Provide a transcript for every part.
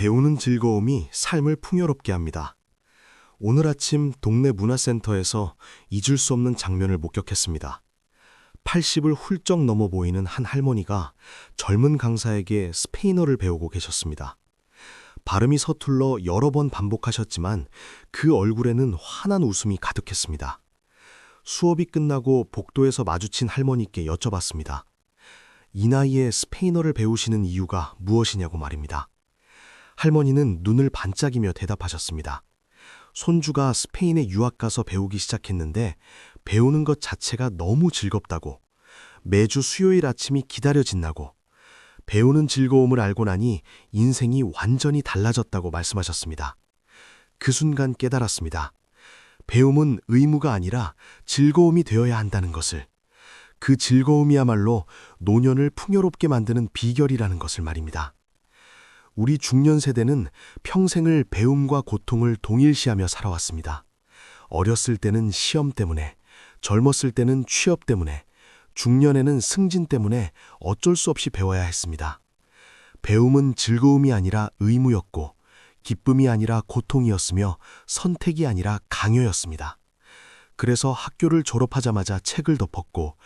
배우는 즐거움이 삶을 풍요롭게 합니다. 오늘 아침 동네 문화센터에서 잊을 수 없는 장면을 목격했습니다. 80을 훌쩍 넘어 보이는 한 할머니가 젊은 강사에게 스페인어를 배우고 계셨습니다. 발음이 서툴러 여러 번 반복하셨지만 그 얼굴에는 환한 웃음이 가득했습니다. 수업이 끝나고 복도에서 마주친 할머니께 여쭤봤습니다. 이 나이에 스페인어를 배우시는 이유가 무엇이냐고 말입니다. 할머니는 눈을 반짝이며 대답하셨습니다. 손주가 스페인에 유학 가서 배우기 시작했는데 배우는 것 자체가 너무 즐겁다고 매주 수요일 아침이 기다려진다고 배우는 즐거움을 알고 나니 인생이 완전히 달라졌다고 말씀하셨습니다. 그 순간 깨달았습니다. 배움은 의무가 아니라 즐거움이 되어야 한다는 것을. 그 즐거움이야말로 노년을 풍요롭게 만드는 비결이라는 것을 말입니다. 우리 중년 세대는 평생을 배움과 고통을 동일시하며 살아왔습니다. 어렸을 때는 시험 때문에, 젊었을 때는 취업 때문에, 중년에는 승진 때문에 어쩔 수 없이 배워야 했습니다. 배움은 즐거움이 아니라 의무였고, 기쁨이 아니라 고통이었으며 선택이 아니라 강요였습니다. 그래서 학교를 졸업하자마자 책을 덮었고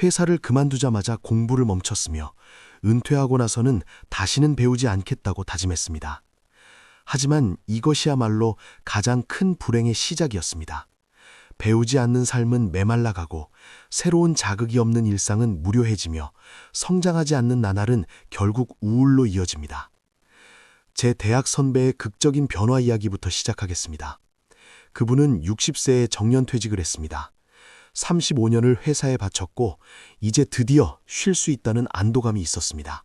회사를 그만두자마자 공부를 멈췄으며 은퇴하고 나서는 다시는 배우지 않겠다고 다짐했습니다. 하지만 이것이야말로 가장 큰 불행의 시작이었습니다. 배우지 않는 삶은 메말라가고 새로운 자극이 없는 일상은 무료해지며 성장하지 않는 나날은 결국 우울로 이어집니다. 제 대학 선배의 극적인 변화 이야기부터 시작하겠습니다. 그분은 60세에 정년퇴직을 했습니다. 35년을 회사에 바쳤고 이제 드디어 쉴 수 있다는 안도감이 있었습니다.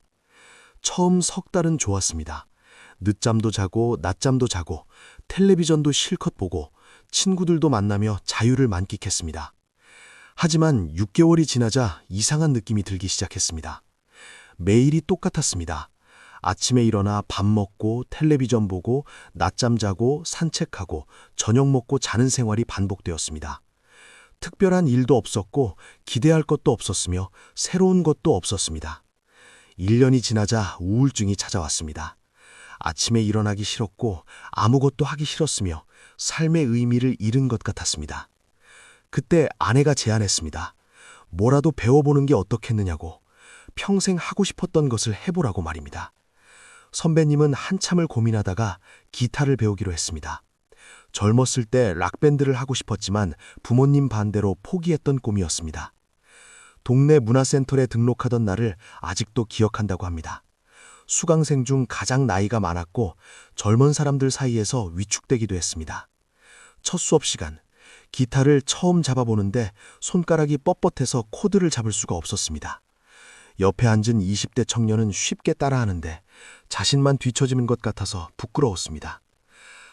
처음 석 달은 좋았습니다. 늦잠도 자고 낮잠도 자고 텔레비전도 실컷 보고 친구들도 만나며 자유를 만끽했습니다. 하지만 6개월이 지나자 이상한 느낌이 들기 시작했습니다. 매일이 똑같았습니다. 아침에 일어나 밥 먹고 텔레비전 보고 낮잠 자고 산책하고 저녁 먹고 자는 생활이 반복되었습니다. 특별한 일도 없었고 기대할 것도 없었으며 새로운 것도 없었습니다. 1년이 지나자 우울증이 찾아왔습니다. 아침에 일어나기 싫었고 아무것도 하기 싫었으며 삶의 의미를 잃은 것 같았습니다. 그때 아내가 제안했습니다. 뭐라도 배워보는 게 어떻겠느냐고 평생 하고 싶었던 것을 해보라고 말입니다. 선배님은 한참을 고민하다가 기타를 배우기로 했습니다. 젊었을 때 락밴드를 하고 싶었지만 부모님 반대로 포기했던 꿈이었습니다. 동네 문화센터에 등록하던 날을 아직도 기억한다고 합니다. 수강생 중 가장 나이가 많았고 젊은 사람들 사이에서 위축되기도 했습니다. 첫 수업 시간, 기타를 처음 잡아보는데 손가락이 뻣뻣해서 코드를 잡을 수가 없었습니다. 옆에 앉은 20대 청년은 쉽게 따라하는데 자신만 뒤처지는 것 같아서 부끄러웠습니다.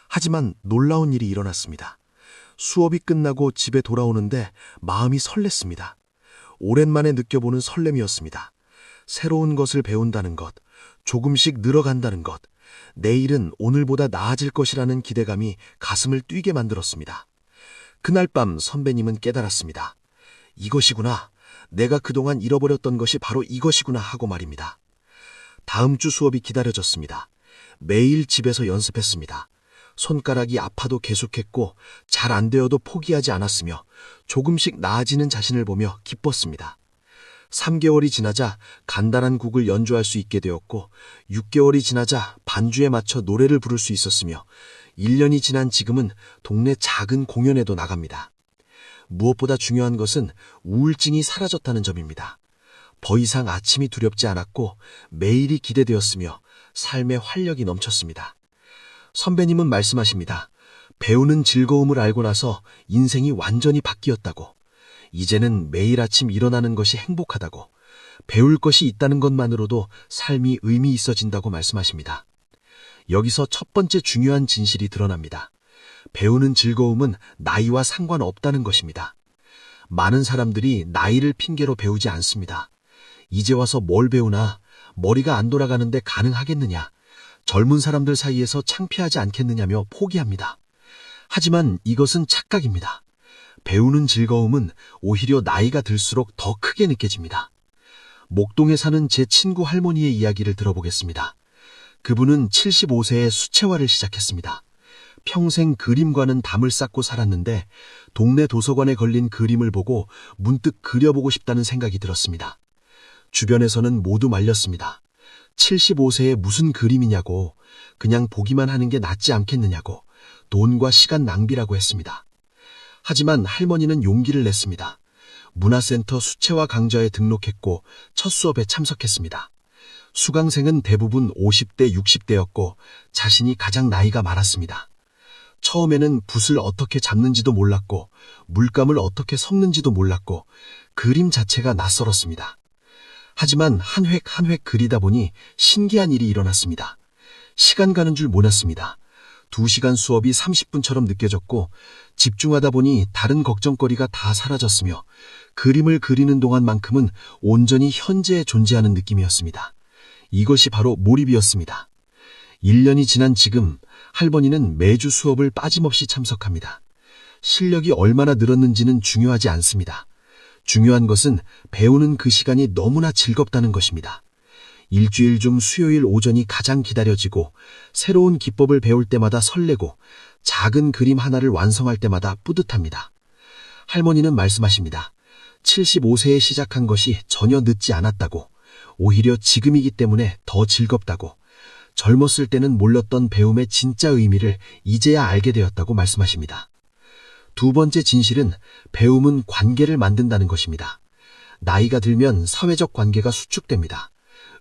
하지만 놀라운 일이 일어났습니다. 수업이 끝나고 집에 돌아오는데 마음이 설렜습니다. 오랜만에 느껴보는 설렘이었습니다. 새로운 것을 배운다는 것, 조금씩 늘어간다는 것, 내일은 오늘보다 나아질 것이라는 기대감이 가슴을 뛰게 만들었습니다. 그날 밤 선배님은 깨달았습니다. 이것이구나. 내가 그동안 잃어버렸던 것이 바로 이것이구나 하고 말입니다. 다음 주 수업이 기다려졌습니다. 매일 집에서 연습했습니다. 손가락이 아파도 계속했고 잘 안 되어도 포기하지 않았으며 조금씩 나아지는 자신을 보며 기뻤습니다. 3개월이 지나자 간단한 곡을 연주할 수 있게 되었고 6개월이 지나자 반주에 맞춰 노래를 부를 수 있었으며 1년이 지난 지금은 동네 작은 공연에도 나갑니다. 무엇보다 중요한 것은 우울증이 사라졌다는 점입니다. 더 이상 아침이 두렵지 않았고 매일이 기대되었으며 삶의 활력이 넘쳤습니다. 선배님은 말씀하십니다. 배우는 즐거움을 알고 나서 인생이 완전히 바뀌었다고. 이제는 매일 아침 일어나는 것이 행복하다고. 배울 것이 있다는 것만으로도 삶이 의미 있어진다고 말씀하십니다. 여기서 첫 번째 중요한 진실이 드러납니다. 배우는 즐거움은 나이와 상관없다는 것입니다. 많은 사람들이 나이를 핑계로 배우지 않습니다. 이제 와서 뭘 배우나 머리가 안 돌아가는데 가능하겠느냐 젊은 사람들 사이에서 창피하지 않겠느냐며 포기합니다. 하지만 이것은 착각입니다. 배우는 즐거움은 오히려 나이가 들수록 더 크게 느껴집니다. 목동에 사는 제 친구 할머니의 이야기를 들어보겠습니다. 그분은 75세에 수채화를 시작했습니다. 평생 그림과는 담을 쌓고 살았는데 동네 도서관에 걸린 그림을 보고 문득 그려보고 싶다는 생각이 들었습니다. 주변에서는 모두 말렸습니다. 75세에 무슨 그림이냐고, 그냥 보기만 하는 게 낫지 않겠느냐고, 돈과 시간 낭비라고 했습니다. 하지만 할머니는 용기를 냈습니다. 문화센터 수채화 강좌에 등록했고 첫 수업에 참석했습니다. 수강생은 대부분 50대, 60대였고 자신이 가장 나이가 많았습니다. 처음에는 붓을 어떻게 잡는지도 몰랐고 물감을 어떻게 섞는지도 몰랐고 그림 자체가 낯설었습니다. 하지만 한 획 한 획 그리다 보니 신기한 일이 일어났습니다. 시간 가는 줄 몰랐습니다. 2시간 수업이 30분처럼 느껴졌고 집중하다 보니 다른 걱정거리가 다 사라졌으며 그림을 그리는 동안만큼은 온전히 현재에 존재하는 느낌이었습니다. 이것이 바로 몰입이었습니다. 1년이 지난 지금 할머니는 매주 수업을 빠짐없이 참석합니다. 실력이 얼마나 늘었는지는 중요하지 않습니다. 중요한 것은 배우는 그 시간이 너무나 즐겁다는 것입니다. 일주일 중 수요일 오전이 가장 기다려지고 새로운 기법을 배울 때마다 설레고 작은 그림 하나를 완성할 때마다 뿌듯합니다. 할머니는 말씀하십니다. 75세에 시작한 것이 전혀 늦지 않았다고, 오히려 지금이기 때문에 더 즐겁다고, 젊었을 때는 몰랐던 배움의 진짜 의미를 이제야 알게 되었다고 말씀하십니다. 두 번째 진실은 배움은 관계를 만든다는 것입니다. 나이가 들면 사회적 관계가 수축됩니다.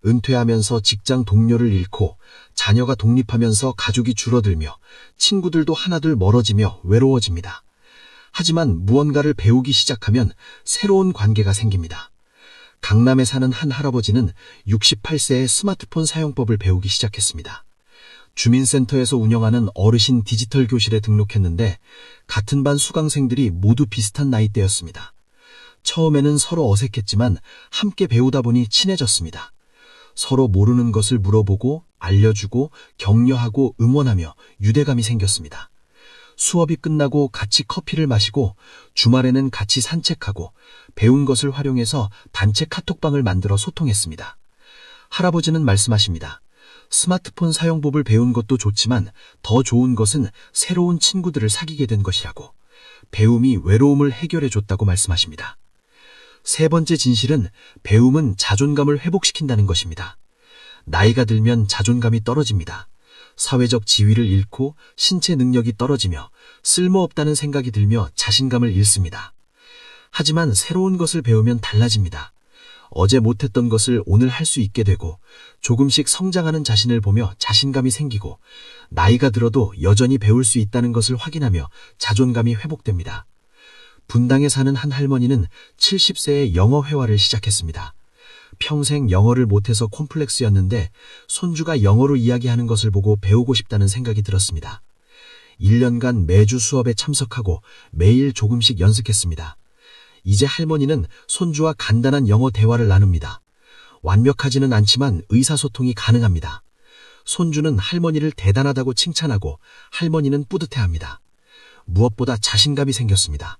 은퇴하면서 직장 동료를 잃고 자녀가 독립하면서 가족이 줄어들며 친구들도 하나둘 멀어지며 외로워집니다. 하지만 무언가를 배우기 시작하면 새로운 관계가 생깁니다. 강남에 사는 한 할아버지는 68세에 스마트폰 사용법을 배우기 시작했습니다. 주민센터에서 운영하는 어르신 디지털 교실에 등록했는데 같은 반 수강생들이 모두 비슷한 나이대였습니다. 처음에는 서로 어색했지만 함께 배우다 보니 친해졌습니다. 서로 모르는 것을 물어보고 알려주고 격려하고 응원하며 유대감이 생겼습니다. 수업이 끝나고 같이 커피를 마시고 주말에는 같이 산책하고 배운 것을 활용해서 단체 카톡방을 만들어 소통했습니다. 할아버지는 말씀하십니다. 스마트폰 사용법을 배운 것도 좋지만 더 좋은 것은 새로운 친구들을 사귀게 된 것이라고 배움이 외로움을 해결해 줬다고 말씀하십니다. 세 번째 진실은 배움은 자존감을 회복시킨다는 것입니다. 나이가 들면 자존감이 떨어집니다. 사회적 지위를 잃고 신체 능력이 떨어지며 쓸모없다는 생각이 들며 자신감을 잃습니다. 하지만 새로운 것을 배우면 달라집니다. 어제 못했던 것을 오늘 할 수 있게 되고 조금씩 성장하는 자신을 보며 자신감이 생기고 나이가 들어도 여전히 배울 수 있다는 것을 확인하며 자존감이 회복됩니다. 분당에 사는 한 할머니는 70세에 영어 회화를 시작했습니다. 평생 영어를 못해서 콤플렉스였는데 손주가 영어로 이야기하는 것을 보고 배우고 싶다는 생각이 들었습니다. 1년간 매주 수업에 참석하고 매일 조금씩 연습했습니다. 이제 할머니는 손주와 간단한 영어 대화를 나눕니다. 완벽하지는 않지만 의사소통이 가능합니다. 손주는 할머니를 대단하다고 칭찬하고 할머니는 뿌듯해합니다. 무엇보다 자신감이 생겼습니다.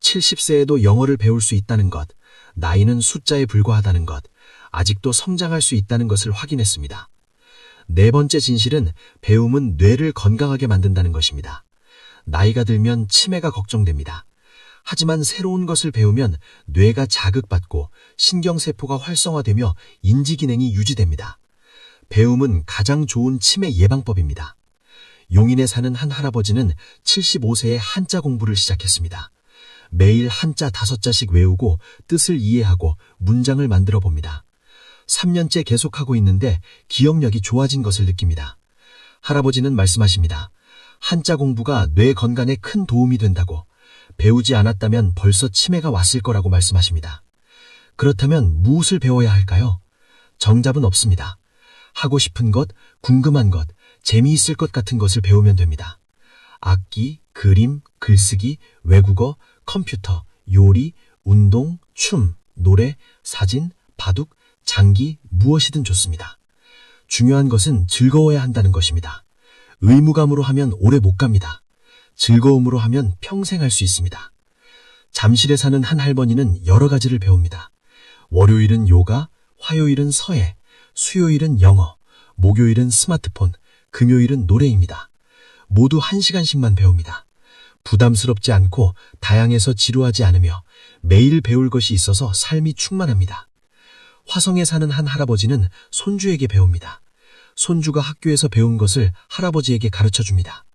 70세에도 영어를 배울 수 있다는 것, 나이는 숫자에 불과하다는 것, 아직도 성장할 수 있다는 것을 확인했습니다. 네 번째 진실은 배움은 뇌를 건강하게 만든다는 것입니다. 나이가 들면 치매가 걱정됩니다. 하지만 새로운 것을 배우면 뇌가 자극받고 신경세포가 활성화되며 인지기능이 유지됩니다. 배움은 가장 좋은 치매 예방법입니다. 용인에 사는 한 할아버지는 75세에 한자 공부를 시작했습니다. 매일 한자 다섯 자씩 외우고 뜻을 이해하고 문장을 만들어 봅니다. 3년째 계속하고 있는데 기억력이 좋아진 것을 느낍니다. 할아버지는 말씀하십니다. 한자 공부가 뇌 건강에 큰 도움이 된다고 배우지 않았다면 벌써 치매가 왔을 거라고 말씀하십니다. 그렇다면 무엇을 배워야 할까요? 정답은 없습니다. 하고 싶은 것, 궁금한 것, 재미있을 것 같은 것을 배우면 됩니다. 악기, 그림, 글쓰기, 외국어, 컴퓨터, 요리, 운동, 춤, 노래, 사진, 바둑, 장기, 무엇이든 좋습니다. 중요한 것은 즐거워야 한다는 것입니다. 의무감으로 하면 오래 못 갑니다. 즐거움으로 하면 평생 할 수 있습니다. 잠실에 사는 한 할머니는 여러 가지를 배웁니다. 월요일은 요가, 화요일은 서예, 수요일은 영어, 목요일은 스마트폰, 금요일은 노래입니다. 모두 한시간씩만 배웁니다. 부담스럽지 않고 다양해서 지루하지 않으며 매일 배울 것이 있어서 삶이 충만합니다. 화성에 사는 한 할아버지는 손주에게 배웁니다. 손주가 학교에서 배운 것을 할아버지에게 가르쳐 줍니다.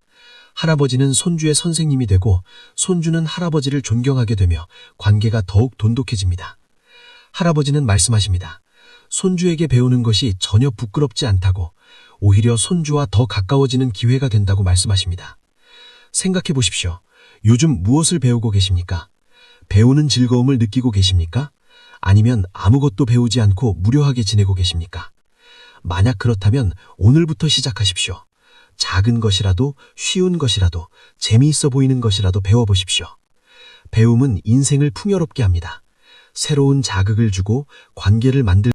할아버지는 손주의 선생님이 되고 손주는 할아버지를 존경하게 되며 관계가 더욱 돈독해집니다. 할아버지는 말씀하십니다. 손주에게 배우는 것이 전혀 부끄럽지 않다고 오히려 손주와 더 가까워지는 기회가 된다고 말씀하십니다. 생각해 보십시오. 요즘 무엇을 배우고 계십니까? 배우는 즐거움을 느끼고 계십니까? 아니면 아무것도 배우지 않고 무료하게 지내고 계십니까? 만약 그렇다면 오늘부터 시작하십시오. 작은 것이라도 쉬운 것이라도 재미있어 보이는 것이라도 배워보십시오. 배움은 인생을 풍요롭게 합니다. 새로운 자극을 주고 관계를 만들